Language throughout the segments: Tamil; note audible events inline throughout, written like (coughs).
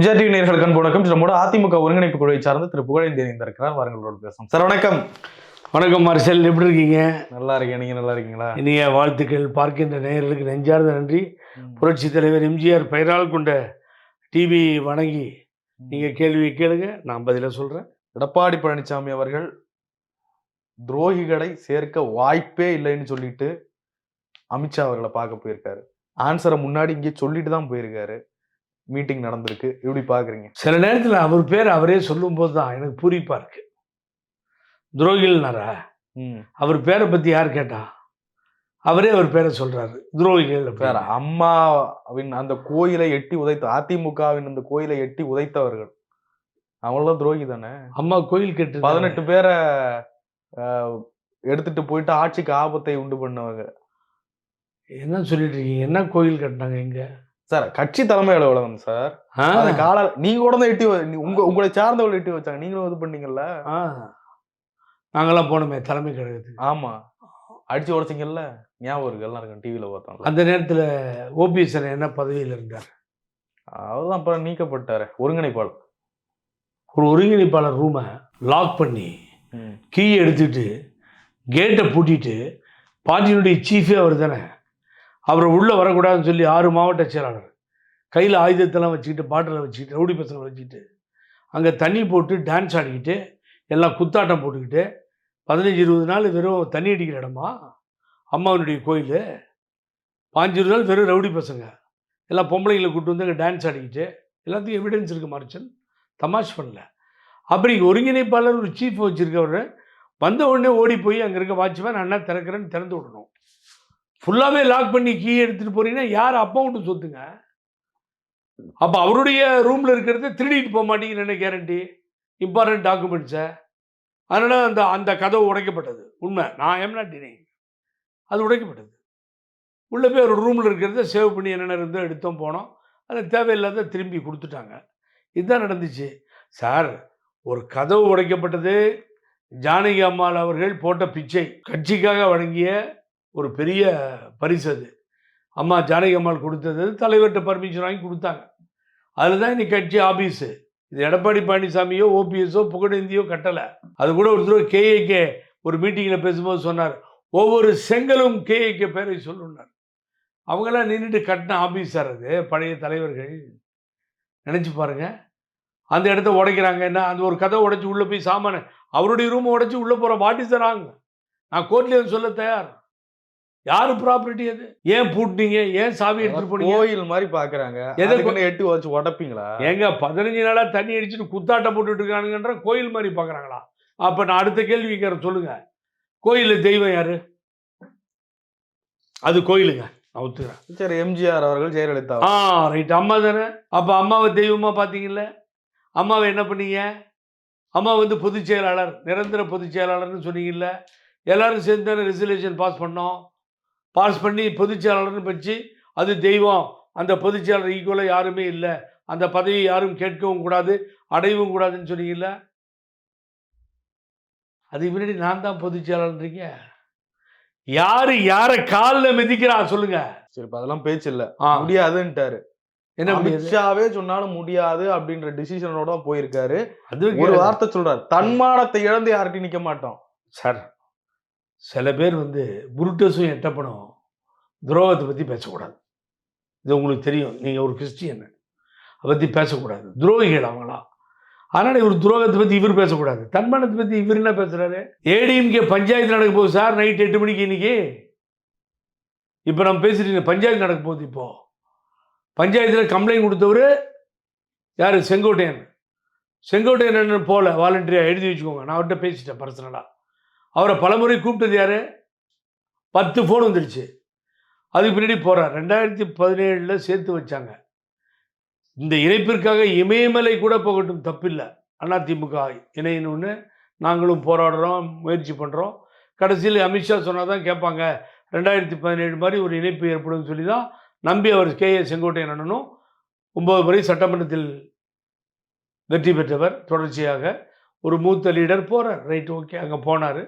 விஜய் டிவி நேர்களுக்கு அன்பு வணக்கம். நம்மோட அதிமுக ஒருங்கிணைப்பு குழுவை சார்ந்து திரு புகழேந்தி இருக்கிறார் வாருங்களோடு பேசும் சார் வணக்கம். வணக்கம் மார்சல். எப்படி இருக்கீங்க? நல்லா இருக்கேன். நீங்க நல்லா இருக்கீங்களா? இனிய வாழ்த்துக்கள். பார்க்கின்ற நேயர்களுக்கு நெஞ்சார்ந்த நன்றி. புரட்சி தலைவர் எம்ஜிஆர் பெயரால் கொண்ட டிவி வணங்கி நீங்கள் கேள்வி கேளுங்க. நான் பதிலாக சொல்கிறேன் எடப்பாடி பழனிசாமி அவர்கள் துரோகிகளை சேர்க்க வாய்ப்பே இல்லைன்னு சொல்லிட்டு அமித்ஷா அவர்களை பார்க்க போயிருக்காரு. ஆன்சரை முன்னாடி இங்கே சொல்லிட்டு தான் போயிருக்காரு. மீட்டிங் நடந்திருக்கு. எப்படி பாக்குறீங்க சில நேரத்தில் அவர் பேர் அவரே சொல்லும்போது தான் எனக்கு பூரிப்பாக இருக்கு. துரோகிகள்னாரா அவர் பேரை பற்றி யார் கேட்டா? அவரே அவர் பேரை சொல்கிறாரு துரோகிகள் அப்படின்னா. அம்மாவின் அந்த கோயிலை எட்டி உதைத்த அதிமுகவின் அந்த கோயிலை எட்டி உதைத்தவர்கள். அவங்களாம் துரோகி தானே? அம்மா கோயில் கட்டு பதினெட்டு பேரை எடுத்துட்டு போயிட்டு ஆட்சிக்கு ஆபத்தை உண்டு பண்ணவங்க. என்ன சொல்லிட்டு இருக்கீங்க? என்ன கோயில் கட்டினாங்க இங்க? சார் கட்சி தலைமை அலுவலகம் சார். அந்த கால நீங்க கூட தான் எட்டி உங்க உங்களை சார்ந்தவர்கள் எட்டி வச்சாங்க. நீங்களும் இது பண்ணீங்கல்ல? ஆ. நாங்களாம் போனோமே தலைமை கழகத்துக்கு. ஆமா. அடிச்சு உடைச்சிங்கல்ல? ஞாபகம் இருக்கு எல்லாம் இருக்கும் டிவியில பார்த்தோம்ல. அந்த நேரத்தில் ஓபிஎஸ் என்ன பதவியில் இருந்தார்? அவர்தான் அப்புறம் நீக்கப்பட்டாரு ஒருங்கிணைப்பாளர். ஒரு ஒருங்கிணைப்பாளர் ரூமை லாக் பண்ணி கீ எடுத்துட்டு கேட்டை பூட்டிட்டு பார்ட்டியினுடைய சீஃபே அவர் தானே அவரை உள்ளே வரக்கூடாதுன்னு சொல்லி ஆறு மாவட்ட செயலாளர் கையில் ஆயுதத்தெல்லாம் வச்சுக்கிட்டு பாட்டில் வச்சுக்கிட்டு ரவுடி பசங்களை வச்சுக்கிட்டு அங்கே தண்ணி போட்டு டான்ஸ் ஆடிக்கிட்டு எல்லாம் குத்தாட்டம் போட்டுக்கிட்டு பதினஞ்சு இருபது நாள் வெறும் தண்ணி அடிக்கிற இடமா? அம்மாவனுடைய கோயில். பாஞ்சு இருபது நாள் வெறும் ரவுடி பசங்க. எல்லாம் பொம்பளைங்களை கூட்டு வந்து அங்கே டான்ஸ் ஆடிக்கிட்டு எல்லாத்துக்கும் எவிடன்ஸ் இருக்குது மார்ச்சன் தமாஷ் பண்ணல. அப்படி ஒருங்கிணைப்பாளர் ஒரு சீஃப் வச்சுருக்கவர். வந்த உடனே ஓடி போய் அங்கே இருக்க வாட்ச்மேன் அண்ணா திறக்கிறேன்னு திறந்து விடணும். ஃபுல்லாகவே லாக் பண்ணி கீ எடுத்துகிட்டு போகிறீங்கன்னா யார் அப்பா விட்டு சொத்துங்க? அப்போ அவருடைய ரூமில் இருக்கிறத திருடிட்டு போக மாட்டீங்கன்னு என்ன கேரண்டி இம்பார்ட்டன்ட் டாக்குமெண்ட்ஸை அதனால் அந்த அந்த கதவு உடைக்கப்பட்டது. உண்மை. நான் எம் நாட் டினை அது உடைக்கப்பட்டது. உள்ளே போய் ஒரு ரூமில் இருக்கிறத சேவ் பண்ணி என்னென்ன இருந்தோ எடுத்தோம் போனோம். அதில் தேவையில்லாத திரும்பி கொடுத்துட்டாங்க. இதுதான் நடந்துச்சு. சார் ஒரு கதவு உடைக்கப்பட்டது. ஜானகி அம்மாள் அவர்கள் போட்ட பிச்சை. கட்சிக்காக வழங்கிய ஒரு பெரிய பரிசு அது. அம்மா ஜானகி அம்மாள் கொடுத்தது தலைவர்கிட்ட பர்மிஷன் வாங்கி கொடுத்தாங்க. அதில் தான் இன்னைக்கு கட்சி ஆபீஸு. இது எடப்பாடி பழனிசாமியோ ஓபிஎஸோ புகழேந்தியோ கட்டலை. அது கூட ஒரு தடவை கேஏகே ஒரு மீட்டிங்கில் பேசும்போது சொன்னார். ஒவ்வொரு செங்கலும் கேஏகே பேரை சொல்லுனார் அவங்களாம் நின்றுட்டு கட்டின ஆபீஸ் சார் அது பழைய தலைவர்கள். நினச்சி பாருங்க. அந்த இடத்த உடைக்கிறாங்க என்ன அந்த ஒரு கதை உடைச்சி உள்ளே போய் சாமான அவருடைய ரூமை உடைச்சி உள்ளே போகிற வாட்டி தராங்க நான் கோர்ட்லேயே சொல்ல தயார். யாரு ப்ராப்பர்ட்டி அது? ஏன் பூட்டினீங்க? ஏன் சாவி எடுத்துட்டு போனீங்க? கோயில் மாதிரி பாக்குறாங்க. எதை எதுக்குன்னு எட்டி வச்சு உடைப்பீங்களா? ஏங்க பதினஞ்சு நாளா தண்ணி அடிச்சுட்டு குத்தாட்டம் போட்டுட்டு இருக்கானுங்கன்ற கோயில் மாதிரி பார்க்குறாங்களா அப்போ நான் அடுத்த கேள்வி கேட்குறேன் சொல்லுங்க. கோயிலில் தெய்வம் யாரு? அது கோயிலுங்க. நான் ஒத்துக்கிறேன். சரி எம்ஜிஆர் அவர்கள் ஜெயலலிதா ஆ ரைட் அம்மா தானே? அப்போ அம்மாவை தெய்வமாக பார்த்தீங்கல்ல அம்மாவை என்ன பண்ணீங்க? அம்மா வந்து பொதுச் செயலாளர் நிரந்தர பொதுச் செயலாளர்னு சொன்னீங்கல்ல? எல்லாரும் சேர்ந்து தானே ரெசல்யூஷன் பாஸ் பண்ணோம்? பாஸ் பண்ணி பொதுச் செயலாளர்னு வச்சு அது தெய்வம். அந்த பொதுச் செயலாளர் ஈக்குவலாக யாருமே இல்லை. அந்த பதவியை யாரும் கேட்கவும் கூடாது அடையவும் கூடாதுன்னு சொன்னீங்கல்ல? அதுக்கு முன்னாடி நான் தான் பொதுச் செயலாளர்ன்றீங்க யாரு யாரை காலில் மிதிக்கிறா சொல்லுங்க. சரி இப்ப அதெல்லாம் பேச்சு இல்ல. முடியாதுன்ட்டாரு. என்ன அமித்ஷாவே சொன்னாலும் முடியாது அப்படின்ற டிசிஷனோட போயிருக்காரு. அது ஒரு வார்த்தை சொல்றாரு. தன்மானத்தை இழந்து யார்கிட்டயும் நிக்க மாட்டோம். சார் சில பேர் வந்து புருட்டஸும் எட்டப்பனும் துரோகத்தை பற்றி பேசக்கூடாது. இது உங்களுக்கு தெரியும். நீங்கள் ஒரு கிறிஸ்டியன் அதை பற்றி பேசக்கூடாது. துரோகிகள் அவங்களாம் அதனால் இவர் துரோகத்தை பற்றி இவர் பேசக்கூடாது. தன்மானத்தை பற்றி இவர் என்ன பேசுகிறாரு ஏடிஎம்கே பஞ்சாயத்து நடக்க போகுது சார். நைட் எட்டு மணிக்கு இன்னைக்கு. இப்போ நம்ம பேசிட்டு பஞ்சாயத்து நடக்க போகுது இப்போ. பஞ்சாயத்தில் கம்ப்ளைண்ட் கொடுத்தவர் யார்? செங்கோட்டையன். செங்கோட்டையன் என்ன போல? வாலண்டியராக எழுதி வச்சுக்கோங்க. நான் அவர்கிட்ட பேசிட்டேன் பர்சனலாக அவரை பலமுறை கூப்பிட்டது யார்? பத்து ஃபோன் வந்துடுச்சு அதுக்கு பின்னாடி போகிறார் ரெண்டாயிரத்தி பதினேழில் சேர்த்து வச்சாங்க. இந்த இணைப்பிற்காக இமயமலை கூட போகட்டும் தப்பில்லை. அதிமுக இணையணும்னு நாங்களும் போராடுறோம் முயற்சி பண்ணுறோம் கடைசியில் அமித்ஷா சொன்னால் தான் கேட்பாங்க ரெண்டாயிரத்தி பதினேழு மாதிரி ஒரு இணைப்பு ஏற்படும் சொல்லி தான் நம்பி அவர் கே ஏ செங்கோட்டையன் அண்ணனும் ஒம்பது முறை சட்டமன்றத்தில் வெற்றி பெற்றவர். தொடர்ச்சியாக ஒரு மூத்த லீடர் போகிறார் ரைட் ஓகே அங்கே போனார்.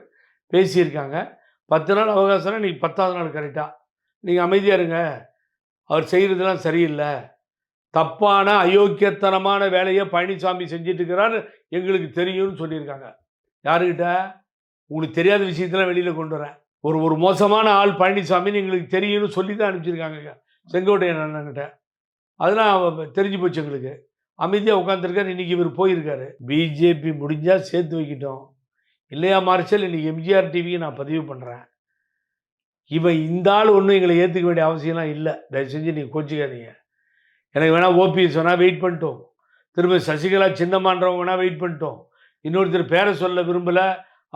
பேசியிருக்காங்க. பத்து நாள் அவகாசம்னா இன்னைக்கு பத்தாவது நாள் கரெக்டாக நீங்கள் அமைதியாக இருங்க. அவர் செய்கிறதெல்லாம் சரியில்லை. தப்பான அயோக்கியத்தனமான வேலையை பழனிசாமி செஞ்சுட்டு எங்களுக்கு தெரியும்னு சொல்லியிருக்காங்க. யாருக்கிட்ட? உங்களுக்கு தெரியாத விஷயத்தெல்லாம் வெளியில் கொண்டு வரேன். ஒரு ஒரு மோசமான ஆள் பழனிசாமின்னு எங்களுக்கு தெரியும்னு சொல்லி தான் அனுப்பிச்சிருக்காங்க. செங்கோட்டையன் அண்ணன்கிட்ட. அதெல்லாம் தெரிஞ்சு போச்சு எங்களுக்கு. அமைதியாக உட்காந்துருக்காரு இன்றைக்கி இவர் போயிருக்காரு. பிஜேபி முடிஞ்சால் சேர்த்து வைக்கிட்டோம். இல்லையா மார்ஷல்? இன்னைக்கு எம்ஜிஆர் டிவியை நான் பதிவு பண்ணுறேன் இவன் இந்த ஆள் ஒன்றும் எங்களை ஏற்றுக்க வேண்டிய அவசியம்லாம் இல்லை. தயவு செஞ்சு நீங்கள் கோச்சிக்காதீங்க. எனக்கு வேணால் ஓபிஎஸ் வேணால் வெயிட் பண்ணிட்டோம். திரும்ப சசிகலா சின்னமான்றவங்க வேணால் வெயிட் பண்ணிட்டோம். இன்னொருத்தர் பேரை சொல்ல விரும்பலை.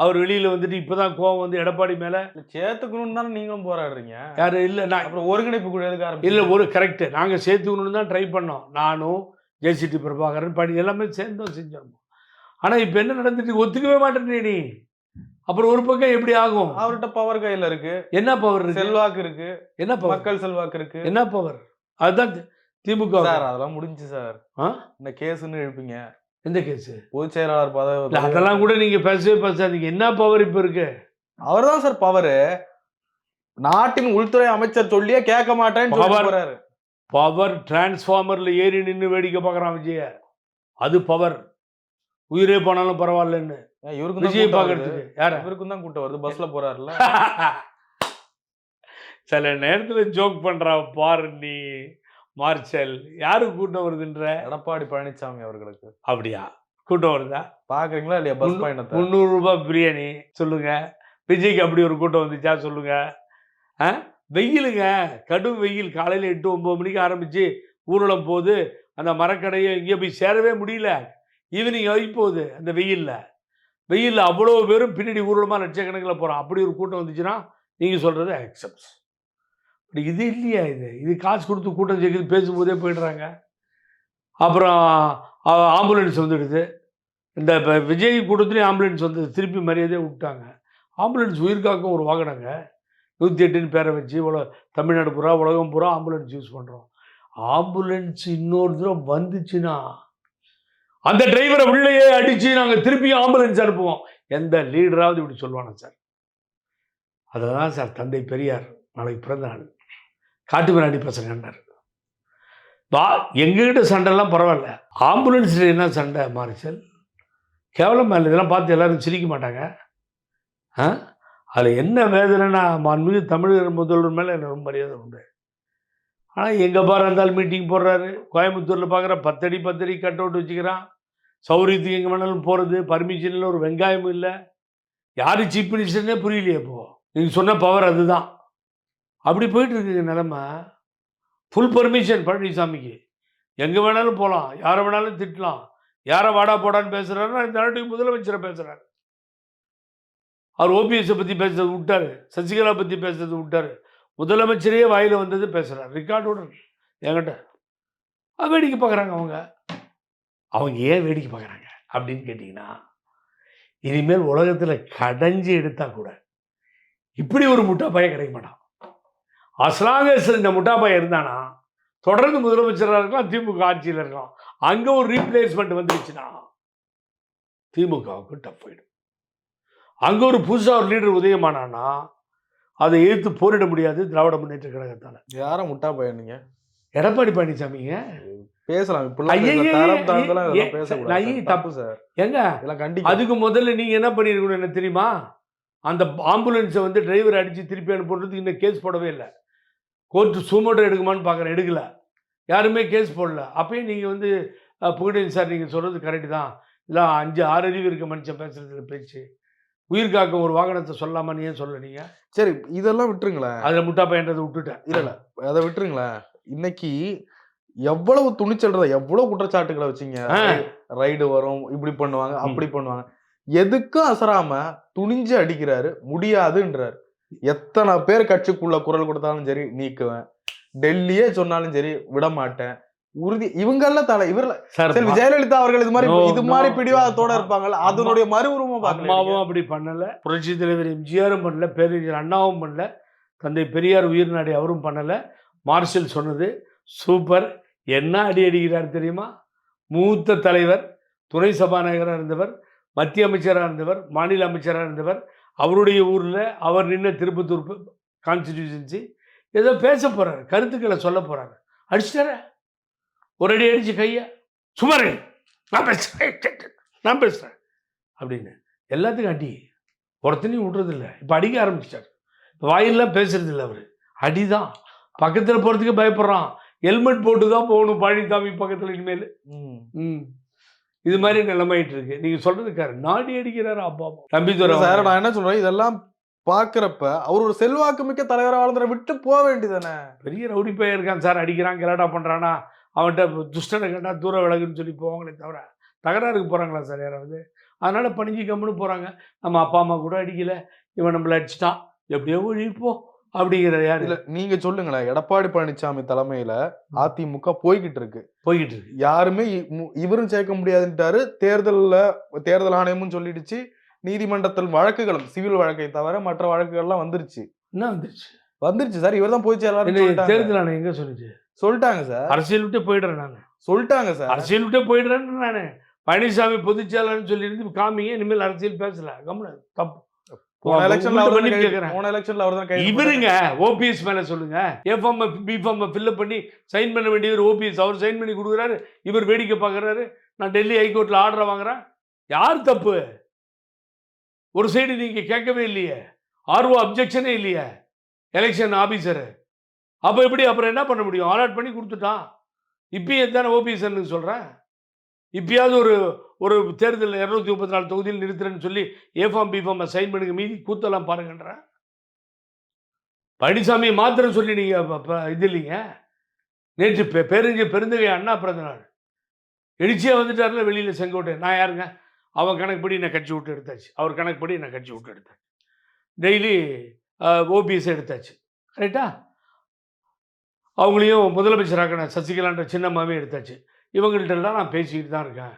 அவர் வெளியில் வந்துட்டு இப்போ தான் கோவம் வந்து எடப்பாடி மேலே. சேர்த்துக்கணும்னு தானே நீங்களும் போராடுறீங்க. யார்? இல்லை நான் அப்புறம் ஒருங்கிணைப்பு குழு எதுக்கு இல்லை? ஒரு கரெக்டு. நாங்கள் சேர்த்துக்கணும்னு தான் ட்ரை பண்ணோம். நானும் ஜெயசிடி பிரபாகரன் படி எல்லாமே சேர்ந்தோம் செஞ்சோம். ஆனால் இப்போ என்ன நடந்துட்டு ஒத்துக்கவே மாட்டேன் நீ. அப்புறம் ஒரு பக்கம் எப்படி ஆகும்? அவர்கிட்ட பவர் கையில இருக்கு. என்ன பவர் இருக்கு? செல்வாக்கு இருக்கு. என்ன பவர் மக்கள் செல்வாக்கு இருக்கு. என்ன பவர் அதுதான் திமுக சார் அதெல்லாம் முடிஞ்சு சார்? இந்த கேஸ்ன்னு எழுப்பீங்க. எந்த கேஸ்? பொதுச் செயலாளர் பதவி அதெல்லாம் கூட நீங்க பேசவே பேசாதீங்க. என்ன பவர் இப்ப இருக்கு? அவர்தான் சார் பவரு நாட்டின் உள்துறை அமைச்சர் சொல்லியே கேட்க மாட்டேன்னு சொல்லி பவர் டிரான்ஸ்ஃபார்மர்ல ஏறி நின்று வேடிக்கை பார்க்கறான் விஜய. அது பவர் உயிரே போனாலும் பரவாயில்லன்னு. தான் விஜய். பார்க்கறதுக்கு. யார? இவருக்கும் தான் கூட்டம் வருது. பஸ்ல போறாருல. (laughs) சில நேரத்துல ஜோக் பண்றா பாரு நீ மார்ஷல் யாருக்கு கூட்டம் வருதுன்ற? எடப்பாடி பழனிசாமி அவர்களுக்கு. அப்படியா? கூட்டம் வருதா? பாக்குறீங்களா இல்லையா பஸ் பயணத்தை? முந்நூறு ரூபாய் பிரியாணி. சொல்லுங்க. விஜய்க்கு அப்படி ஒரு கூட்டம் வந்துச்சா? சொல்லுங்க. ஆ? வெயிலுங்க. கடும் வெயில். காலையில் எட்டு ஒம்பது மணிக்கு ஆரம்பிச்சு ஊர்வலம் போகுது. அந்த மரக்கடையை இங்கே போய் சேரவே முடியல. ஈவினிங் ஆகிப்போகுது அந்த வெயிலில். வெயிலில் அவ்வளோ பேரும் பின்னாடி ஊர்வலமாக லட்சக்கணக்கில் போகிறோம் அப்படி ஒரு கூட்டம் வந்துச்சுன்னா நீங்கள் சொல்கிறது அக்செப்ட்ஸ் பட் இது இல்லையா இது? இது காசு கொடுத்து கூட்டம் சேர்க்குது பேசும்போதே போயிடுறாங்க. அப்புறம் ஆம்புலன்ஸ் வந்துடுது. இந்த இப்போ விஜய் கூட்டத்துலேயும் ஆம்புலன்ஸ் வந்தது திருப்பி மரியாதையே விட்டாங்க. ஆம்புலன்ஸ் உயிர்காக்கும் ஒரு வாகனங்க. நூற்றி எட்டுன்னு பேரை வச்சு உல தமிழ்நாடு பூரா உலகம் பூரா ஆம்புலன்ஸ் யூஸ் பண்ணுறோம் ஆம்புலன்ஸ் இன்னொரு தூரம் வந்துச்சுன்னா அந்த டிரைவரை உள்ளேயே அடித்து நாங்கள் திருப்பி ஆம்புலன்ஸ் அனுப்புவோம். எந்த லீடராவது இப்படி சொல்லுவானா சார் அதை தான் சார் தந்தை பெரியார் நாளைக்கு பிறந்த நாள். காட்டு மிராண்டி பசங்கன்னார் வா எங்ககிட்ட சண்டைலாம் பரவாயில்ல. ஆம்புலன்ஸில் என்ன சண்டை மாறிச்சல் கேவலமாக இல்லை இதெல்லாம் பார்த்து எல்லாரும் சிரிக்க மாட்டாங்க. ஆ? அதில் என்ன வேதனைனா மாண்புமிகு தமிழர் முதல்வர் மேலே எனக்கு ரொம்ப மரியாதை உண்டு. ஆனால் எங்கே பாரு இருந்தாலும் மீட்டிங் போடுறாரு. கோயம்புத்தூரில் பார்க்குற பத்தடி பத்தடி கட் அவுட் வச்சுக்கிறான். சௌரியத்துக்கு எங்கே வேணாலும் போகிறது பர்மிஷனில் ஒரு வெங்காயமும் இல்லை. யார் சீஃப் மினிஸ்டர்னே புரியலையே இப்போ. நீங்கள் சொன்ன பவர் அதுதான். அப்படி போயிட்டு இருக்குங்க நிலமை. ஃபுல் பர்மிஷன் பழனிசாமிக்கு எங்கே வேணாலும் போகலாம் யாரை வேணாலும் திட்டலாம். யாரை வாடா போடான்னு பேசுகிறாருன்னா இந்த நாட்டுக்கு முதலமைச்சரை பேசுகிறாரு அவர் ஓபிஎஸ்ஸை பற்றி பேசுறது விட்டார். சசிகலா பற்றி பேசுறது விட்டார். முதலமைச்சரையே வாயில் வந்தது பேசுகிறார் ரெக்கார்டோட என்கிட்ட. அது வேடிக்கை பார்க்குறாங்க அவங்க. அவங்க ஏன் வேடிக்கை பார்க்குறாங்க? அப்படின்னு கேட்டிங்கன்னா இனிமேல் உலகத்தில் கடைஞ்சி எடுத்தா கூட இப்படி ஒரு முட்டா பையன் கிடைக்க மாட்டான். அஸ்லாங்க இந்த முட்டா பையன் இருந்தானா? தொடர்ந்து முதலமைச்சராக இருக்கலாம் திமுக ஆட்சியில் இருக்கலாம். அங்கே ஒரு ரீப்ளேஸ்மெண்ட் வந்துருச்சுன்னா திமுகவுக்கு டஃப் ஆயிடும். அங்கே ஒரு புதுசாக ஒரு லீடர் உதயமானான்னா அதை எதிர்த்து போரிட முடியாது திராவிட முன்னேற்ற கழகத்தால். யார முட்டா பையனீங்க எடப்பாடி பழனிசாமிங்க. பேசலாம். தப்பு. சார். கண்டிக்க அதுக்கு முதல்ல நீங்கள் என்ன பண்ணியிருக்கணும் என்ன தெரியுமா? அந்த ஆம்புலன்ஸை வந்து டிரைவர் அடித்து திருப்பி அனுப்புறதுக்கு இன்னும் கேஸ் போடவே இல்லை. கோர்ட்டு சூமோட்டோ எடுக்குமான்னு பார்க்குறேன். எடுக்கல. யாருமே கேஸ் போடல. அப்பயும் நீங்கள் வந்து புகழேந்தி சார் நீங்கள் சொல்கிறது கரெக்டு தான். இல்லை அஞ்சு ஆறு அறிவு இருக்க மனுஷன் பேசுறது பேச்சு. உயிர் காக்கும் ஒரு வாகனத்தை சொல்லாமான்னு ஏன் சொல்ல நீங்கள் சரி இதெல்லாம் விட்டுருங்களேன். அதில் முட்டா பையன்றதை விட்டுட்டேன் இல்ல. அதை விட்டுருங்களேன். இன்னைக்கு எவ்வளவு துணிச்சல்றத எவ்வளவு குற்றச்சாட்டுகளை வச்சீங்க. ரைடு வரும் இப்படி பண்ணுவாங்க அப்படி பண்ணுவாங்க. எதுக்கும் அசராம துணிஞ்சு அடிக்கிறாரு முடியாதுன்றாரு. எத்தனை பேர் கட்சிக்குள்ள குரல் கொடுத்தாலும் சரி நீக்குவேன். டெல்லியே சொன்னாலும் சரி விட மாட்டேன் உறுதி இவங்கள தலை இவர்ல சார் ஜெயலலிதா அவர்கள் இது மாதிரி இது மாதிரி பிடிவாதத்தோட. இருப்பாங்கல்ல அதனுடைய மறு உருவமா அம்மாவும் அப்படி பண்ணல. புரட்சி தலைவர் எம்ஜிஆரும் பண்ணல பேரறிஞர் அண்ணாவும் பண்ணல. தந்தை பெரியார் உயிர்நாடி அவரும் பண்ணல. மார்ஷல் சொன்னது சூப்பர். என்ன அடி அடிக்கிறார் தெரியுமா? மூத்த தலைவர் துணை சபாநாயகராக இருந்தவர் மத்திய அமைச்சராக இருந்தவர் மாநில அமைச்சராக இருந்தவர் அவருடைய ஊரில் அவர் நின்ன திருப்பத்தூர் கான்ஸ்டிடியூஷன்சி ஏதோ பேச போகிறாரு கருத்துக்களை சொல்ல போகிறாரு அடிச்சிட்டார? ஒரு அடி அடிச்சு கையை சுமார் நான் பேசுகிறேன் நான் பேசுகிறேன் அப்படின்னு எல்லாத்துக்கும் அடி. ஒருத்தனையும் விட்றதில்ல. இப்போ அடிக்க ஆரம்பிச்சிட்டார். இப்போ வாயிலெலாம் பேசுறது அவர். அடிதான். பக்கத்தில் போகிறதுக்கு பயப்படுறான். ஹெல்மெட் போட்டு தான் போகணும் பழனிசாமி பக்கத்தில் இனிமேல். ம். ம். இது மாதிரி நிலைமையிட்டு இருக்கு நீங்கள் சொல்கிறதுக்காரு நாடி அடிக்கிறாரு அப்பா தம்பி சார் நான் என்ன சொல்றேன்? இதெல்லாம் பாக்குறப்ப அவர் ஒரு செல்வாக்கு மிக்க தலைவரா வாழ்ந்துற விட்டு போக வேண்டியதானே பெரிய ரவுடி பையன் இருக்கான் சார் அடிக்கிறான் கலாட்டா பண்ணுறானா அவன்கிட்ட துஷ்டனை கண்டா தூர விலகுன்னு சொல்லி போவாங்களே தவிர தகராறுக்கு போகிறாங்களா சார் யாராவது? அதனால் பணிஞ்சு கம்முன்னு போகிறாங்க நம்ம அப்பா அம்மா கூட அடிக்கல. இவன் நம்மளை அடிச்சிட்டான். எப்படியோ ஒழிப்போம். அப்படிங்கிற யார்? இல்ல நீங்க சொல்லுங்களேன். எடப்பாடி பழனிசாமி தலைமையில அதிமுக போய்கிட்டு இருக்கு. போய்கிட்டு இருக்கு. யாருமே இவரும் சேர்க்க முடியாதுன்ட்டாரு. தேர்தல்ல தேர்தல் ஆணையமும் சொல்லிடுச்சு. நீதிமன்றத்தில் வழக்குகளும் சிவில் வழக்கை தவிர மற்ற வழக்குகள்லாம் வந்துருச்சு. என்ன வந்துருச்சு? வந்துருச்சு சார். இவர்தான் போய் சேரலாம்னு என்ன சொல்லிட்டாங்க. தேர்தல் ஆணையம் எங்கே சொல்லுச்சு? சொல்லிட்டாங்க சார். அரசியல் விட்டே போயிடுறேன் நான். சொல்லிட்டாங்க சார். அரசியல் விட்டே போயிடுறேன்னு நான். பழனிசாமி பொதுச்செயலாளர்னு சொல்லியிருந்து காமிங்க இனிமேல் அரசியல் பேசல. கம்முனு தப்பு. போன எலெக்ஷன்ல அவர் மன்னிப்பு கேட்கிறேன். போன எலெக்ஷன்ல அவர் தான் இவருங்க ஓபிஎஸ் மேல சொல்லுங்க. A form B form fill up பண்ணி சைன் பண்ண வேண்டியவர் ஓபிஎஸ் அவர் சைன் பண்ணி கொடுக்குறாரு. இவர் வேடிக்கை பார்க்குறாரு நான் டெல்லி ஹைகோர்ட்டில் ஆர்டர் வாங்குறேன். யார் தப்பு? ஒரு சைடு நீங்க கேட்கவே இல்லையே. ஆர்ஓ அப்ஜெக்ஷனே இல்லையே. எலெக்ஷன் ஆபீசரு அப்போ எப்படி அப்புறம் என்ன பண்ண முடியும்? அலாட் பண்ணி கொடுத்துட்டான். இப்பயும் தானே ஓபிஎஸ்ன்னு சொல்கிறேன் இப்பயாவது ஒரு ஒரு தேர்தல் இரநூத்தி முப்பத்தி நாலு தொகுதியில் நிறுத்துறேன்னு சொல்லி ஏஃபார்ம் பிஃபார்ம் சைன் பண்ணுங்க மீதி கூத்தெல்லாம் பாருங்கன்ற. பழனிசாமியை மாத்திரம் சொல்லி நீங்கள் இது இல்லைங்க. நேற்று பெ பெருஞ்சு பெருந்தகை அண்ணா பிறந்த நாள். எழுச்சியாக வந்துட்டார்ல வெளியில் செங்கோட்டை. நான் யாருங்க? அவன் கணக்குப்படி நான் கட்சி விட்டு எடுத்தாச்சு. அவர் கணக்குப்படி நான் கட்சி விட்டு எடுத்தேன் டெய்லி ஓபிஎஸ் எடுத்தாச்சு. கரெக்டா அவங்களையும் முதலமைச்சராக்கின சசிகலான்ற சின்னம்மாவே எடுத்தாச்சு. இவங்கள்ட்டெல்லாம் நான் பேசிக்கிட்டு தான் இருக்கேன்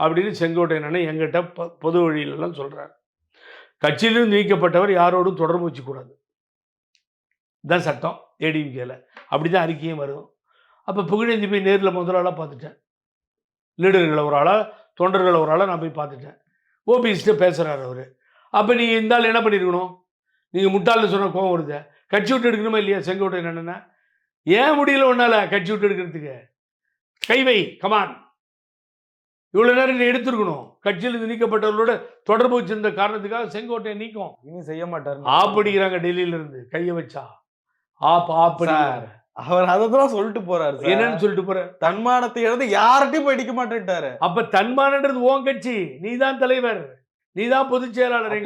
அப்படின்னு செங்கோட்டை அண்ணன் எங்கிட்ட ப பொது வழியிலலாம் சொல்கிறார் கட்சியிலிருந்து நீக்கப்பட்டவர் யாரோடும் தொடர்பு வச்சுக்கூடாது இதான் சட்டம் ஏடிஎம்கேல. அப்படி தான் அறிக்கையும் வரும். அப்போ புகழேந்தி போய் நேரில் முதலாளாக பார்த்துட்டேன். லீடர்களை ஒரு ஆளாக தொண்டர்களை ஒரு ஆளாக நான் போய் பார்த்துட்டேன். ஓபிஎஸ்ட்டு பேசுகிறார் அவர். அப்போ நீங்கள் இந்த ஆள் என்ன பண்ணியிருக்கணும் நீங்கள் முட்டாள்னு சொன்ன கோவம் வருது? கட்சி விட்டு எடுக்கணுமா இல்லையா செங்கோட்டை என்னென்ன ஏன் முடியல ஒன்றால் கட்சி விட்டு எடுக்கிறதுக்கு? கை வை கமான் இவ்வளோ நேரம் நீ எடுத்திருக்கணும். கட்சியிலிருந்து நீக்கப்பட்டவர்களோட தொடர்பு வச்சிருந்த காரணத்துக்காக செங்கோட்டையை நீக்கும். இனி செய்ய மாட்டாரு. ஆப்படிக்கிறாங்க டெல்லியில இருந்து. கையை வச்சா. ஆப் ஆப்படி. சார், அவர் அததான் சொல்லிட்டு போறாரு. என்னன்னு சொல்லிட்டு போற தன்மானத்தை இழந்து யார்கிட்டயும் போய் அடிக்க மாட்டேன்ட்டாரு. அப்ப தன்மானன்றது உன் கட்சி. நீதான் தலைவர். நீதான் பொதுச் செயலாளர்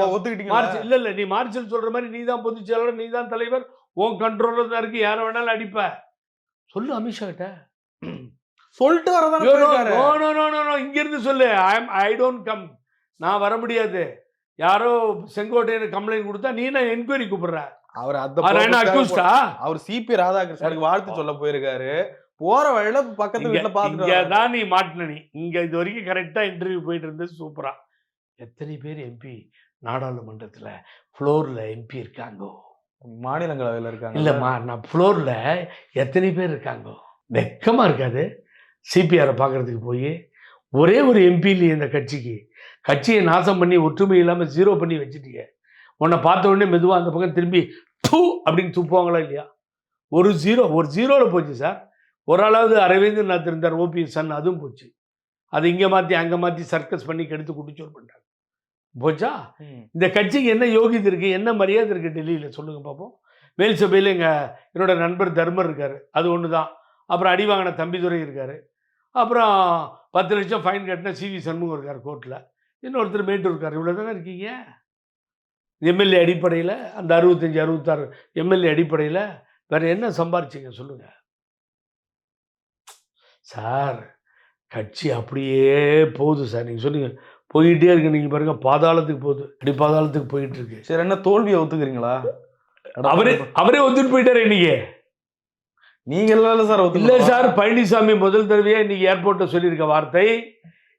மார்ச் இல்ல இல்ல நீ மார்ச்சல் சொல்ற மாதிரி நீதான் பொதுச் செயலாளர் நீதான் தலைவர். உன் கண்ட்ரோல்ல தான் இருக்கு. யாரை வேணாலும் அடிப்ப. சொல்லு அமித்ஷா கிட்ட. சொல்லிட்டு வரதானே. இங்க இருந்து சொல்லு. ஐ ஐ டோன்ட் கம் நான் வர முடியாது. யாரோ செங்கோட்டையன் கம்ப்ளைண்ட் கொடுத்தா நீ நான் என்கொயரி கூப்பிடுற? அவர் அந்த அவர் சிபி ராதாகிருஷ்ணனுக்கு வாழ்த்து சொல்ல போயிருக்காரு. போற வழியில பக்கத்து வீட்டுல பாத்துட்டு. தான் நீ மாட்டின நீ. இங்க இது வரைக்கும் கரெக்டா இன்டர்வியூ போயிட்டு இருந்தது சூப்பரா. எத்தனை பேர் எம்பி நாடாளுமன்றத்துல ஃப்ளோர்ல எம்பி இருக்காங்கோ. மாநிலங்களவையில இருக்காங்க. இல்லம்மா நான் ஃப்ளோர்ல எத்தனை பேர் இருக்காங்கோ? வெக்கமா இருக்காது. சிபிஆரை பார்க்கறதுக்கு போய் ஒரே ஒரு எம்பி இல்லையே இந்த கட்சிக்கு. கட்சியை நாசம் பண்ணி ஒற்றுமை இல்லாமல் ஜீரோ பண்ணி வச்சுட்டீங்க உன்னை பார்த்த உடனே மெதுவாக அந்த பக்கம் திரும்பி தூ அப்படின்னு துப்புவாங்களா இல்லையா? ஒரு ஜீரோ ஒரு ஜீரோவில் போச்சு சார் ஒரு ஆளாவது அரவிந்தர் இருந்தார் ஓபிஎஸ் சன் அதுவும் போச்சு. அது இங்கே மாற்றி அங்கே மாற்றி சர்க்கஸ் பண்ணி கெடுத்து குடிச்சோர் பண்ணிட்டாங்க. போச்சா. இந்த கட்சிக்கு என்ன யோகியதை இருக்குது என்ன மரியாதை இருக்குது டெல்லியில்? சொல்லுங்கள் பார்ப்போம் மேல் சபையில் எங்கள் என்னோட நண்பர் தர்மர் இருக்கார். அது ஒன்று தான் அப்புறம் அடி வாங்கின தம்பிதுரை இருக்கார். அப்புறம் பத்து லட்சம் ஃபைன் கட்டின சிவி சண்முகம் இருக்கார் கோர்ட்டில் இன்னொருத்தர் மேட்டூர் இருக்கார் இவ்வளோ தானே இருக்கீங்க? எம்எல்ஏ அடிப்படையில் அந்த அறுபத்தஞ்சி அறுபத்தாறு எம்எல்ஏ அடிப்படையில் வேறு என்ன சம்பாரிச்சிங்க சொல்லுங்கள் சார் கட்சி அப்படியே போகுது சார் நீங்கள் சொன்னீங்க போயிட்டே இருக்கு. நீங்கள் பாருங்க பாதாளத்துக்கு போகுது. அடி பாதாளத்துக்கு போயிட்டு இருக்கு. சரி என்ன தோல்வியை ஒத்துக்கிறீங்களா? அவரே அவரே வந்துட்டு போயிட்டாரு இன்னைக்கு. நீங்க சார் இல்ல சார் பழனிசாமி முதல் தடவையே இன்னைக்கு ஏர்போர்ட்ட சொல்லியிருக்க வார்த்தை.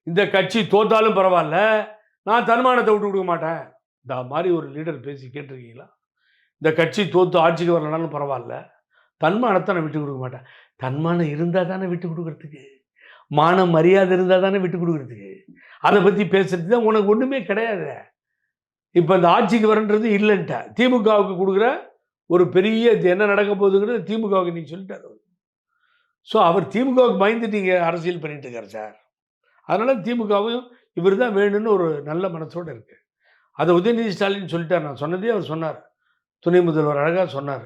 இந்த கட்சி தோத்தாலும் பரவாயில்ல. நான் தன்மானத்தை விட்டு கொடுக்க மாட்டேன். இந்த மாதிரி ஒரு லீடர் பேசி கேட்டிருக்கீங்களா? இந்த கட்சி தோத்து ஆட்சிக்கு வரலனாலும் பரவாயில்ல. தன்மானத்தை நான் விட்டு கொடுக்க மாட்டேன். தன்மானம் இருந்தால் தானே விட்டு கொடுக்குறதுக்கு. மானம் மரியாதை இருந்தால் தானே விட்டு கொடுக்கறதுக்கு. அதை பற்றி பேசுறது தான் உனக்கு ஒன்றுமே கிடையாது. இப்போ இந்த ஆட்சிக்கு வரன்றது இல்லைன்ட்ட திமுகவுக்கு கொடுக்குற ஒரு பெரிய இது என்ன நடக்க போகுதுங்கிறது திமுகவுக்கு நீங்கள் சொல்லிட்டார் அவர். ஸோ அவர் திமுகவுக்கு பயந்துட்டு இங்கே அரசியல் பண்ணிட்டு இருக்கார் சார். அதனால் திமுகவும் இவர் தான் வேணும்னு ஒரு நல்ல மனசோடு இருக்குது அதை உதயநிதி ஸ்டாலின் சொல்லிட்டார். நான் சொன்னதே அவர் சொன்னார். துணை முதல்வர் அழகாக சொன்னார்.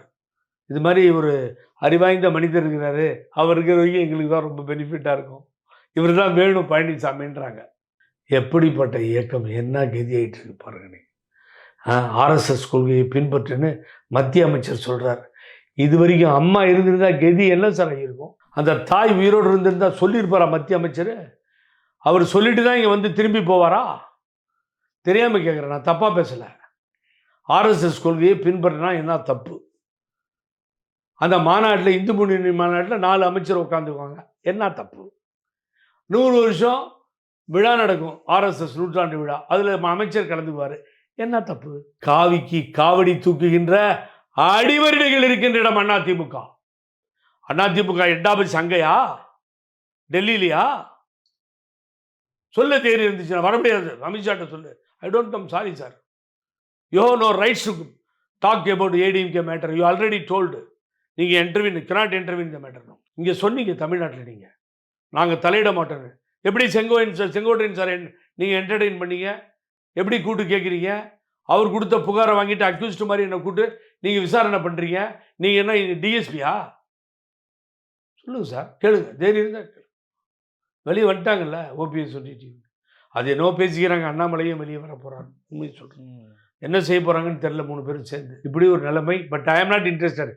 இது மாதிரி ஒரு அறிவாய்ந்த மனிதர் இருக்கிறாரு. அவர் இருக்கிற வரைக்கும் எங்களுக்கு தான் ரொம்ப பெனிஃபிட்டாக இருக்கும். இவர் தான் வேணும் பழனிசாமின்றாங்க. எப்படிப்பட்ட இயக்கம்? என்ன கதி ஆகிட்டு இருக்கு பாருங்க நீ ஆர்எஸ்எஸ் கொள்கையை பின்பற்றுன்னு மத்திய அமைச்சர் சொல்கிறார் இது வரைக்கும் அம்மா இருந்திருந்தா கெதி என்ன சார் இருக்கும் அந்த தாய் உயிரோடு இருந்திருந்தால் சொல்லியிருப்பாரா மத்திய அமைச்சர்? அவர் சொல்லிட்டு தான் இங்கே வந்து திரும்பி போவாரா? தெரியாமல் கேட்குறேன் நான் தப்பாக பேசலை. ஆர்எஸ்எஸ் கொள்கையை பின்பற்றினா என்ன தப்பு? அந்த மாநாட்டில் இந்து முன்னணி மாநாட்டில் நாலு அமைச்சர் உட்காந்துக்குவாங்க என்ன தப்பு? நூறு வருஷம் விழா நடக்கும் ஆர்எஸ்எஸ் நூற்றாண்டு விழா. அதில் அமைச்சர் கலந்துக்குவார். என்ன தப்பு? காவிக்கு காவடி தூக்குகின்ற அடிவரிடைகள் இருக்கின்ற இடம் அண்ணா திமுக அண்ணா திமுக எட்டாவது சங்கையா? டெல்லியிலையா? சொல்ல தேடி இருந்துச்சு வர முடியாது. அமித்ஷாட்ட சொல்லு. I don't come sorry sir you no rights to talk about ADMK matter you already told நீங்கள் இன்டர்வியூ கிராட் இன்டர்வியூ இந்த மேட்டர் இங்கே சொன்னீங்க தமிழ்நாட்டில் நீங்கள் நாங்கள் தலையிட மாட்டோன்னு எப்படி செங்கோயின் சார் செங்கோட்டையன் சார் நீங்கள் என்டர்டெயின் பண்ணீங்க? எப்படி கூட்டு கேட்குறீங்க அவர் கொடுத்த புகாரை வாங்கிட்டு அக்யூஸ்ட் மாதிரி என்னை கூட்டு நீங்கள் விசாரணை பண்ணுறீங்க நீங்கள் என்ன டிஎஸ்பியா சொல்லுங்க சார் கேளுங்க. தைரியம் இருந்தால் கேளுங்க. வெளியே வந்துட்டாங்கல்ல ஓபிஎஸ் சொல்லிட்டு. அது என்னவோ பேசிக்கிறாங்க. அண்ணாமலையும் வெளியே வர போகிறாங்க உண்மையை சொல்கிறேன் என்ன செய்ய போகிறாங்கன்னு தெரில மூணு பேரும் சேர்ந்து. இப்படி ஒரு நிலைமை but I am not interested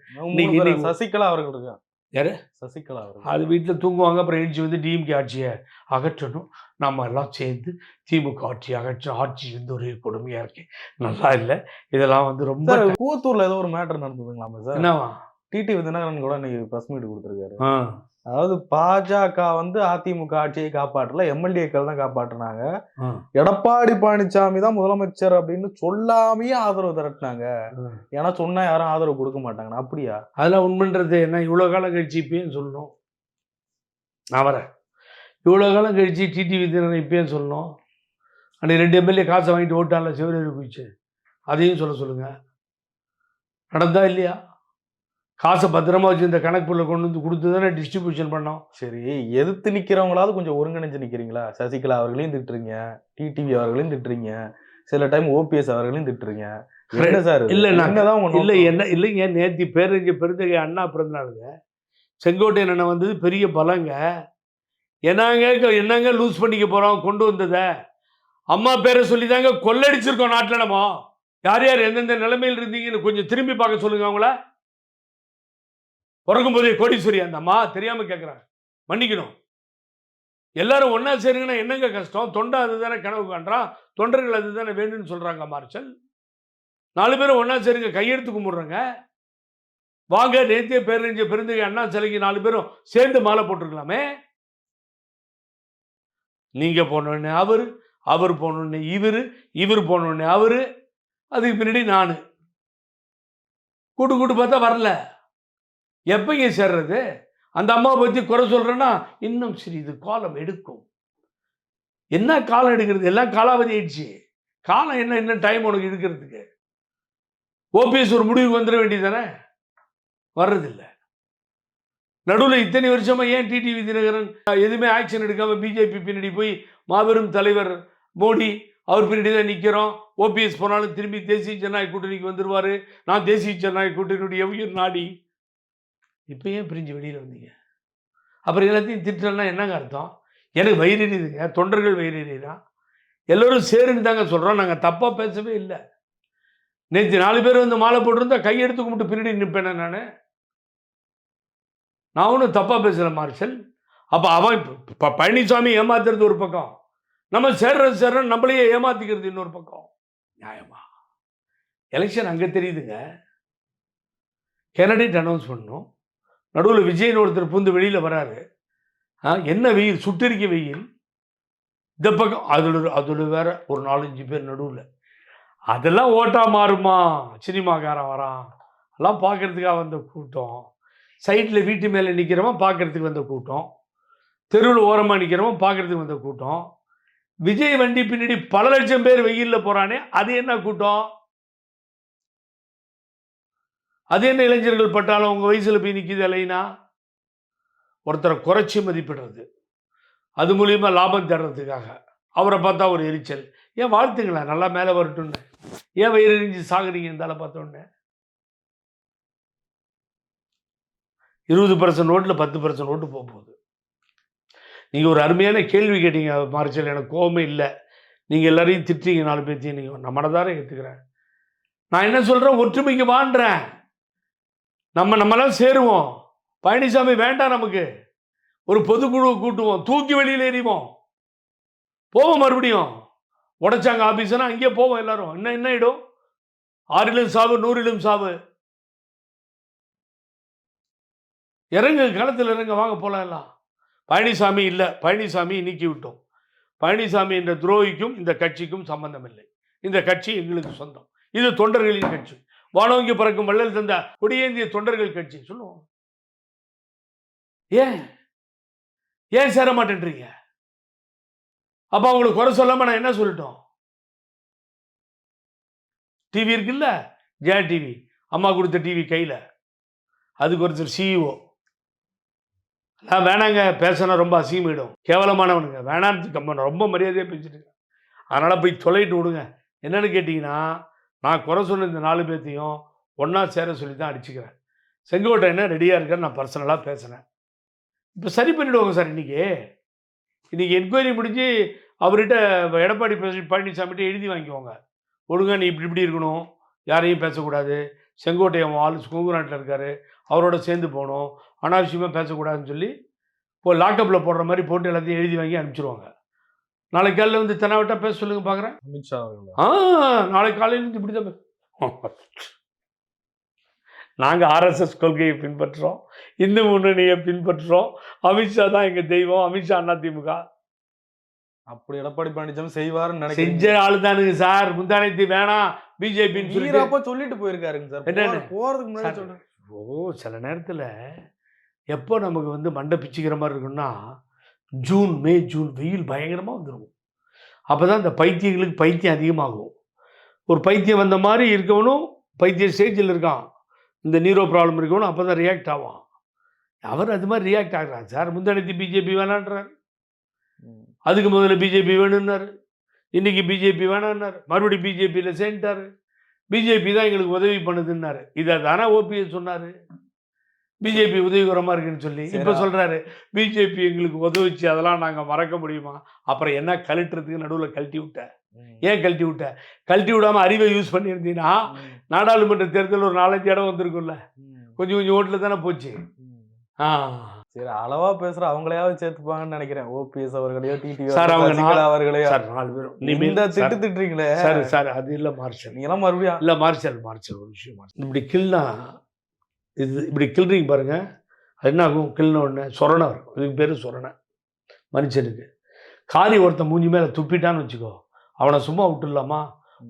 Sasikala அவர்கள் இருக்கா யாரு? சசிகலா அது வீட்டில் தூங்குவாங்க அப்புறம் எழுச்சி வந்து டிஎம்கே ஆட்சியை அகற்றணும். நம்ம எல்லாம் சேர்ந்து திமுக ஆட்சி அகற்ற ஆட்சி வந்து ஒரே கொடுமையாக இருக்கு. நல்லா இல்லை. இதெல்லாம் வந்து ரொம்ப கூத்தூர்ல ஏதோ ஒரு மேட்டர் நடந்ததுங்களாமா சார்? என்னவா? டிடி விதிநகரன் கூட இன்னைக்கு பிரஸ் மீட் கொடுத்துருக்காரு. அதாவது பாஜக வந்து அதிமுக ஆட்சியை காப்பாற்றல எம்எல்ஏக்கள் தான் காப்பாற்றினாங்க. எடப்பாடி பழனிசாமி தான் முதலமைச்சர் அப்படின்னு சொல்லாமையே ஆதரவு திரட்டினாங்க. ஏன்னா சொன்னா யாரும் ஆதரவு கொடுக்க மாட்டாங்க அப்படியா? அதெல்லாம் உண்மைன்றது என்ன? இவ்வளோ காலம் கழிச்சு இப்பயும் சொல்லணும். நான் வரேன். இவ்வளோ காலம் கழிச்சு டிடி விதினரை இப்பயும் சொல்லணும். அன்னைக்கு ரெண்டு எம்எல்ஏ காசை வாங்கிட்டு ஓட்டான்ல சிவரேறி போயிடுச்சு. அதையும் சொல்ல சொல்லுங்க. நடந்தா இல்லையா? காசை பத்திரமா வச்சு இந்த கணக்குள்ள கொண்டு வந்து கொடுத்து தானே டிஸ்ட்ரிபியூஷன் பண்ணோம். சரி எதிர்த்து நிக்கிறவங்களாவது கொஞ்சம் ஒருங்கிணைஞ்சு நிக்கிறீங்களா? சசிகலா அவர்களையும் திட்டுறீங்க டிடிவி அவர்களையும் திட்டுறீங்க சில டைம் ஓபிஎஸ் அவர்களையும் திட்டுறீங்க. என்ன சார்? இல்ல, என்னதான் இல்லை? என்ன இல்லைங்க நேத்தி பேரறிஞ பெருந்தகை அண்ணா பிறந்தநாளுங்க. செங்கோட்டையன் அண்ணன் வந்தது பெரிய பலங்க. என்னங்க என்னங்க லூஸ் பண்ணிக்க போறோம் கொண்டு வந்தத? அம்மா பேரை சொல்லி தாங்க கொள்ளடிச்சிருக்கோம் நாட்டில் நம்ம. யார் யார் எந்தெந்த நிலைமையில் இருந்தீங்கன்னு கொஞ்சம் திரும்பி பார்க்க சொல்லுங்க அவங்கள. பிறக்கும் போதே கோடீஸ்வரி அந்த அம்மா தெரியாமல் கேட்குறாங்க மன்னிக்கணும். எல்லாரும் ஒன்றா சேருங்கன்னா என்னங்க கஷ்டம்? தொண்டை அதுதானே கனவு காண்றான் தொண்டர்கள் அதுதானே வேணும்னு சொல்கிறாங்க மார்ஷல் நாலு பேரும் ஒன்றா சேருங்க கையெடுத்து கும்பிடுறோங்க. வாங்க நேத்திய பேரறிஞ்ச பெருந்தகை அண்ணா சிலைக்கு நாலு பேரும் சேர்ந்து மாலை போட்டிருக்கலாமே. நீங்க போனோடனே அவர் அவர் போனோடனே இவர் இவர் போனோடனே அவர். அதுக்கு பின்னாடி நான். கூட்டு கூட்டு பார்த்தா வரல. எப்பங்க சேர்றது? அந்த அம்மாவை பற்றி குறை சொல்கிறேன்னா இன்னும் சரி இது காலம் எடுக்கும். என்ன காலம் எடுக்கிறது? எல்லாம் காலாவதி ஆயிடுச்சு. காலம் என்ன என்ன டைம் உனக்கு எடுக்கிறதுக்கு ஓபிஎஸ் ஒரு முடிவுக்கு வந்துட வேண்டியதானே வர்றதில்லை. நடுவில் இத்தனை வருஷமாக ஏன் டிடிவி தினகரன் எதுவுமே ஆக்ஷன் எடுக்காமல் பிஜேபி பின்னாடி போய் மாபெரும் தலைவர் மோடி அவர் பின்னாடி தான் நிற்கிறோம் ஓபிஎஸ் போனாலும் திரும்பி தேசிய ஜனநாயக கூட்டணிக்கு வந்துடுவார் நான் தேசிய ஜனநாயக கூட்டணியுடைய உயிர் நாடி. இப்போ ஏன் பிரிஞ்சு வெளியில் வந்தீங்க? அப்புறம் எல்லாத்தையும் திட்டம்னா என்னங்க அர்த்தம்? எனக்கு வயிறறியுதுங்க தொண்டர்கள் வயிறறிதான் எல்லோரும் சேருன்னு தாங்க சொல்கிறோம் நாங்கள் தப்பாக பேசவே இல்லை. நேற்று நாலு பேர் வந்து மாலை போட்டிருந்தா கையெடுத்து கும்பிட்டு பின்னாடி நிற்பேனே நான்? நான் ஒன்றும் தப்பாக பேசல மார்ஷல். அப்போ அவன் இப்போ பழனிசாமி ஏமாத்துறது ஒரு பக்கம். நம்ம சேர்றது சேர்றோம் நம்மளையே ஏமாத்திக்கிறது இன்னொரு பக்கம். நியாயமா? எலெக்ஷன் அங்கே தெரியுதுங்க. கேண்டிடேட் அனௌன்ஸ் பண்ணணும். நடுவில் விஜய்னு ஒருத்தர் பூந்து வெளியில் வராரு. ஆ என்ன வெயில்? சுட்டிருக்க வெயில். இந்த பக்கம் அதில் அதில் வேற ஒரு நாலஞ்சு பேர் நடுவில். அதெல்லாம் ஓட்டா மாறுமா? சினிமாக்காரன் வரான். எல்லாம் பார்க்கறதுக்காக வந்த கூட்டம். சைட்டில் வீட்டு மேலே நிற்கிறவன் பார்க்கறதுக்கு வந்த கூட்டம். தெருவில் ஓரமாக நிற்கிறவன் பார்க்கறதுக்கு வந்த கூட்டம். விஜய் வண்டி பின்னாடி பல லட்சம் பேர் வெயிலில் போகிறானே அது என்ன கூட்டம்? அது என்ன இளைஞர்கள் பட்டாலும் உங்கள் வயசில் போய் நிற்கிது இல்லைனா ஒருத்தரை குறைச்சி மதிப்பிடுறது. அது மூலியமாக லாபம் தேடுறதுக்காக. அவரை பார்த்தா ஒரு எரிச்சல். ஏன் வாழ்த்துங்களேன் நல்லா மேலே வரட்டும்னு. ஏன் வயிறு எரிஞ்சு சாகுறீங்க இருந்தாலும் பார்த்தோன்னே? இருபது பர்சன்ட் ஓட்டில் பத்து பர்சன்ட் ஓட்டு போக போகுது நீங்கள் ஒரு அருமையான கேள்வி கேட்டீங்க மார்ச்சல். எனக்கு கோபமே இல்லை. நீங்கள் எல்லாரையும் திட்டுறீங்க நாலு பேர்த்தையும். நீங்கள் நான் மனதார ஏற்றுக்கிறேன் நான் என்ன சொல்கிறேன் ஒற்றுமைக்கு வாண்டுறேன் நம்ம நம்மளாம் சேருவோம். பழனிசாமி வேண்டாம் நமக்கு. ஒரு பொதுக்குழு கூட்டுவோம். தூக்கி வெளியில் எறிவோம். போவோம் மறுபடியும். உடைச்சாங்க ஆஃபீஸ்னா அங்கேயே போவோம் எல்லாரும். என்ன என்ன இடம்? ஆறிலும் சாவு நூறிலும் சாவு. இறங்கு களத்தில் இறங்க வாங்க போகலாம் எல்லாம். பழனிசாமி இல்லை. பழனிசாமி நீக்கி விட்டோம். பழனிசாமி என்ற துரோகிக்கும் இந்த கட்சிக்கும் சம்பந்தம் இல்லை இந்த கட்சி எங்களுக்கு சொந்தம். இது தொண்டர்களின் கட்சி. வானோங்கி பறக்கும் வள்ளல் தந்த கொடியேந்திய தொண்டர்கள் கட்சி சொல்லுவோம். ஏன்? ஏன் சேர மாட்டேன்றீங்க? அப்ப அவங்களுக்கு குறை சொல்லாம நான் என்ன சொல்லட்டும்? டிவி இருக்குல்ல? ஜெயா டிவி அம்மா கொடுத்த டிவி கையில. அதுக்கு ஒருத்தர் சிஇஓ நான் வேணாங்க பேசினா ரொம்ப அசிங்கமாயிடும். கேவலமானவனுங்க. வேணான்னு கம்மன் ரொம்ப மரியாதையாக பேசிட்டு அதனால் போய் தொலைட்டு விடுங்க. என்னன்னு கேட்டிங்கன்னா நான் குறை சொல்லி இந்த நாலு பேர்த்தையும் ஒன்றா சேர சொல்லி தான் அடிச்சுக்கிறேன். செங்கோட்டை என்ன ரெடியாக இருக்கான்னு நான் பர்சனலாக பேசுகிறேன் இப்போ சரி பண்ணிவிடுவாங்க சார் இன்றைக்கி இன்றைக்கி என்கொயரி முடிஞ்சு அவர்கிட்ட எடப்பாடி பழனிசாமிகிட்ட எழுதி வாங்கிக்குவாங்க ஒழுங்காக நீ இப்படி இப்படி இருக்கணும். யாரையும் பேசக்கூடாது. செங்கோட்டையன் ஆள் குங்குநாட்டில் இருக்கார். அவரோட சேர்ந்து போகணும். அனாவசியமாக பேசக்கூடாதுன்னு சொல்லி இப்போ லாக்அப்பில் போடுற மாதிரி போட்டு எல்லாத்தையும் எழுதி வாங்கி அனுப்பிச்சிருவாங்க. நாளைக்கு காலையில் வந்து தெனாவட்டா பேச சொல்லுங்க பார்க்குறேன் அமித்ஷா ஆ நாளைக்கு காலையில இருந்து இப்படி தான் (laughs) நாங்கள் ஆர்எஸ்எஸ் கொள்கையை பின்பற்றுறோம். இந்து முன்னணியை பின்பற்றுறோம். அமித்ஷா தான் எங்கள் தெய்வம். அமித்ஷா அண்ணா திமுக. அப்படி எடப்பாடி பழனிசாமி செய்வாருன்னு செஞ்ச நினைக்கிறேன் ஆளு தானுங்க சார். முந்தானத்து வேணாம். பிஜேபின்னு வீரப்பா சொல்லிட்டு போயிருக்காருங்க சார்? போற- போறதுக்கு முன்னாடி சொல்றேன். ஓ சில நேரத்தில் எப்போ நமக்கு வந்து மண்டை பிச்சுக்கிற மாதிரி இருக்குன்னா ஜூன் மே ஜூன் வெயில் பயங்கரமாக வந்துடும் அப்போ தான் இந்த பைத்தியங்களுக்கு பைத்தியம் அதிகமாகும். ஒரு பைத்தியம் வந்த மாதிரி இருக்கவனும் பைத்திய ஸ்டேஜில் இருக்கான். இந்த நீரோ ப்ராப்ளம் இருக்கவனும் அப்போ தான் ரியாக்ட் ஆவான். அவர் அது மாதிரி ரியாக்ட் ஆகுறான் சார் முந்தானத்தி பிஜேபி வேணான்றார். அதுக்கு முதல்ல பிஜேபி வேணும்னாரு. இன்னைக்கு பிஜேபி வேணான்னாரு மறுபடியும் பிஜேபியில் சேர்ந்துட்டாரு. பிஜேபி தான் எங்களுக்கு உதவி பண்ணுதுன்னாரு. இதை தானே ஓபிஎஸ் சொன்னார். பிஜேபி உதவிகரமாக இருக்குன்னு சொல்லி இப்போ. சொல்கிறாரு பிஜேபி எங்களுக்கு உதவிச்சு அதெல்லாம் நாங்கள் மறக்க முடியுமா? அப்புறம் என்ன கழட்டுறதுக்கு நடுவில் கழட்டி விட்ட. ஏன் கழட்டி விட்ட? கழட்டி விடாமல் அறிவை யூஸ் பண்ணியிருந்தீங்கன்னா. நாடாளுமன்ற தேர்தல் ஒரு நாலஞ்சு இடம் வந்திருக்கும்ல. கொஞ்சம் கொஞ்சம் ஓட்டில் தானே போச்சு. ஆ. சரி அளவா பேசுற அவங்களையாவது சேர்த்துப்பாங்கன்னு நினைக்கிறேன். ஓபிஎஸ் அவர்களையோ டிடி சார், அவங்க அவர்களையோ. சார் நாலு பேரும். இந்த திட்டு திட்டுறீங்களே. சார் சார் அது இல்லை மார்ஷல். நீங்க எல்லாம் மறுபடியும் இல்லை மார்ஷல் மார்ஷல் ஒரு விஷயம் இப்படி கில்னா இது இப்படி கில்றீங்க பாருங்க. அது என்ன ஆகும் கில்ன உடனே சொரணை இருக்கும். இதுக்கு பேர் சொரணை மனுஷனுக்கு. காரி ஒருத்தன் மூஞ்சி மேலே துப்பிட்டான்னு வச்சுக்கோ. அவனை சும்மா விட்டுடலாமா?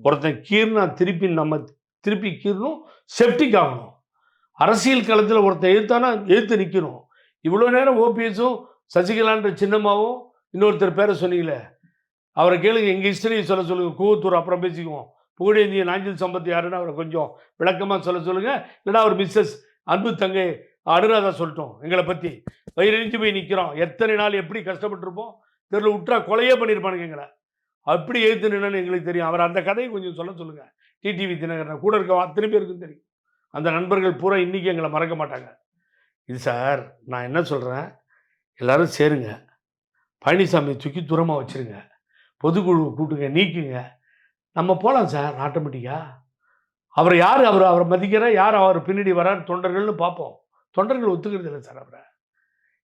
ஒருத்தன் கீர்னா திருப்பி நம்ம திருப்பி கீறணும் செப்டிக் ஆகணும். அரசியல் களத்தில் ஒருத்தன் எதிர்த்தானா எதிர்த்து நிற்கணும் இவ்வளோ நேரம் ஓபிஎஸும் சசிகலான்ற சின்னம்மாவும் இன்னொருத்தர் பேரை சொன்னீங்களே. அவரை கேளுங்க எங்கள் ஹிஸ்டரியை சொல்ல சொல்லுங்க. கூவத்தூர் அப்புறம் பேசிக்குவோம். புகழேந்திய நாஞ்சில் சம்பத் யாருன்னு அவரை கொஞ்சம் விளக்கமாக சொல்ல சொல்லுங்க. இல்லைன்னா அவர் மிஸ்ஸஸ் அன்பு தங்கை அனுராதா சொல்லிட்டோம் எங்களை பற்றி வயிறெழுந்து போய் நிற்கிறோம் எத்தனை நாள் எப்படி கஷ்டப்பட்டிருப்போம்? தெருவில் விட்றா கொலையே பண்ணியிருப்பானுங்க எங்களை. அப்படி எழுத்து நின்னு எங்களுக்கு தெரியும். அவர் அந்த கதையை கொஞ்சம் சொல்ல சொல்லுங்கள் டிடிவி தினகரன். கூட இருக்க அத்தனை பேருக்கும் தெரியும். அந்த நண்பர்கள் பூரா இன்னைக்கு எங்களை மறக்க மாட்டாங்க. இது சார் நான் என்ன சொல்கிறேன் எல்லாரும் சேருங்க. பழனிசாமி தூக்கி தூரமாக வச்சிருங்க. பொதுக்குழு கூட்டுங்க நீக்குங்க. நம்ம போகலாம் சார் ஆட்டோமேட்டிக்காக அவர் யார் அவர் அவரை மதிக்கிற? யார் அவர் பின்னாடி வரார்? தொண்டர்கள்னு பார்ப்போம். தொண்டர்கள் ஒத்துக்கிறது இல்லை சார் அவரை.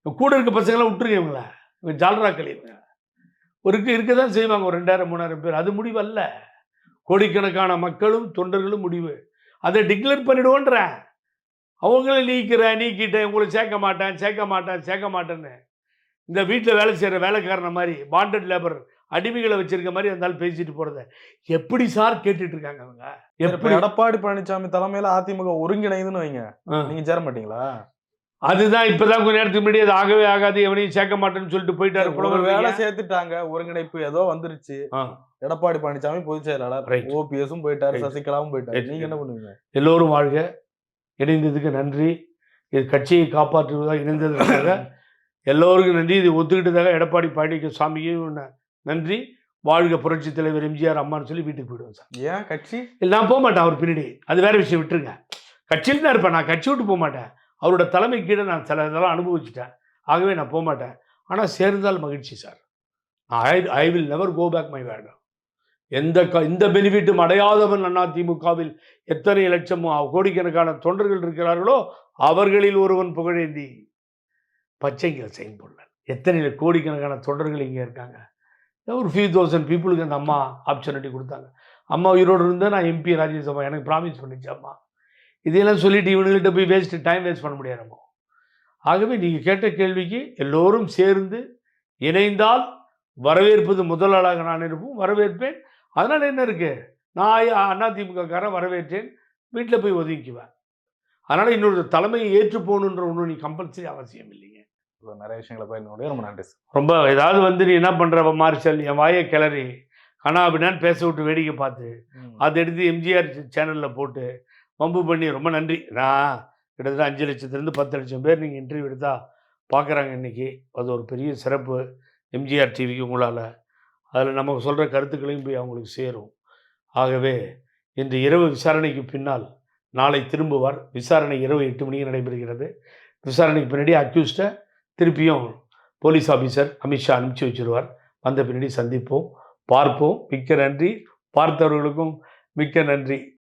கூட இருக்க பசங்களாம் விட்டுருங்க இவங்கள. இவங்க ஜால்ரா இவங்க. ஒரு இருக்க இருக்க தான் செய்வாங்க. ஒரு ரெண்டாயிரம் மூணாயிரம் பேர். அது முடிவு அல்ல. கோடிக்கணக்கான மக்களும் தொண்டர்களும் முடிவு. அதை டிக்ளேர் பண்ணிடுவோன்ற. அவங்கள நீக்கிற நீக்கிட்டேன் உங்களை சேர்க்க மாட்டேன் சேர்க்க மாட்டேன் சேர்க்க மாட்டேன்னு. இந்த வீட்டில் வேலை செய்கிற வேலைக்காரன மாதிரி பாண்டட் லேபர் அடிமைகளை வச்சிருக்க மாதிரி இருந்தாலும் பேசிட்டு போகிறத எப்படி சார் கேட்டுட்டு இருக்காங்க அவங்க எப்படி எடப்பாடி பழனிசாமி தலைமையில அதிமுக ஒருங்கிணைதுன்னு வைங்க. நீங்க சேர மாட்டீங்களா அதுதான் இப்பதான் கொஞ்ச நேரத்துக்கு முன்னாடி அது ஆகவே ஆகாது எவனையும் சேர்க்க மாட்டேன்னு சொல்லிட்டு போயிட்டாரு புலவர் வேலை. சேர்த்துட்டாங்க ஒருங்கிணைப்பு ஏதோ வந்துருச்சு. எடப்பாடி பழனிசாமி பொதுச் செயலாளர். ஓபிஎஸும் போயிட்டாரு. சசிகலாவும் போயிட்டாரு. நீங்க என்ன பண்ணுவீங்க எல்லோரும் வாழ்க இணைந்ததுக்கு நன்றி இது கட்சியை காப்பாற்றுவதாக இணைந்ததற்காக (coughs) எல்லோருக்கும் நன்றி இது ஒத்துக்கிட்டதாக எடப்பாடி பழனிசாமியும் ந- நன்றி. வாழ்க புரட்சி தலைவர் எம்ஜிஆர் அம்மான்னு சொல்லி வீட்டுக்கு போயிடுவேன் சார். ஏன்? கட்சி? இல்லை நான் போக மாட்டேன் அவர் பின்னாடி. அது வேற விஷயம் விட்டுருங்க. கட்சியில் தான் இருப்பேன். நான் கட்சி விட்டு போக மாட்டேன். அவரோட தலைமை கீழே நான் சில இதெல்லாம் அனுபவிச்சிட்டேன். ஆகவே நான் போக மாட்டேன். ஆனால் சேர்ந்தால் மகிழ்ச்சி sir. I I will never go back my word எந்த க இந்த பெனிஃபிட்டும் அடையாதவன் அண்ணா திமுகவில் எத்தனை லட்சம் கோடிக்கணக்கான தொண்டர்கள் இருக்கிறார்களோ அவர்களில் ஒருவன் புகழேந்தி. பச்சைங்கள் செய்யும் பொருள் எத்தனை கோடிக்கணக்கான தொண்டர்கள் இங்கே இருக்காங்க. ஒரு ஃபியூ தௌசண்ட் பீப்புளுக்கு அந்த அம்மா ஆப்பர்ச்சுனிட்டி கொடுத்தாங்க. அம்மா உயிரோடு இருந்தால் நான் எம்பி ராஜ்யசபா எனக்கு ப்ராமிஸ் பண்ணிச்சு அம்மா. இதையெல்லாம் சொல்லிட்டு இவனுங்கள்ட்ட போய் வேஸ்ட் டைம் வேஸ்ட் பண்ண முடியாது நம்ம. ஆகவே நீங்கள் கேட்ட கேள்விக்கு எல்லோரும் சேர்ந்து இணைந்தால் வரவேற்பது முதல் ஆளாக நான் இருப்போம் வரவேற்பேன். அதனால் என்ன இருக்குது நான் அதிமுகக்காரன் வரவேற்றேன். வீட்டில் போய் ஒதுங்கிக்குவேன். அதனால் இன்னொரு தலைமையை ஏற்று போகணுன்ற ஒன்று நீ கம்பல்சரி அவசியம் இல்லைங்க நிறைய விஷயங்களை பயிர்ந்து ரொம்ப நன்றி சார் ரொம்ப ஏதாவது வந்து நீ என்ன பண்ணுற மார்ஷல் என் வாயை கிளறி கண்ணா அப்படின்னான்னு பேச விட்டு வேடிக்கை பார்த்து அதை எடுத்து எம்ஜிஆர் சேனலில் போட்டு வம்பு பண்ணி ரொம்ப நன்றி. நான் கிட்டத்தட்ட அஞ்சு லட்சத்துலேருந்து பத்து லட்சம் பேர் நீங்கள் இன்டர்வியூ எடுத்தால் பார்க்குறாங்க இன்றைக்கி அது ஒரு பெரிய சிறப்பு. எம்ஜிஆர் டிவிக்கு உங்களால். அதில் நமக்கு சொல்கிற கருத்துக்களையும் போய் அவங்களுக்கு சேரும். ஆகவே இன்று இரவு விசாரணைக்கு பின்னால் நாளை திரும்புவார். விசாரணை இரவு எட்டு மணிக்கு நடைபெறுகிறது. விசாரணைக்கு பின்னாடி அக்யூஸ்டை திருப்பியும் போலீஸ் ஆஃபீஸர் அமித்ஷா அனுப்பிச்சி வச்சிருவார். வந்த பின்னாடி சந்திப்போம் பார்ப்போம். மிக்க நன்றி. பார்த்தவர்களுக்கும் மிக்க நன்றி.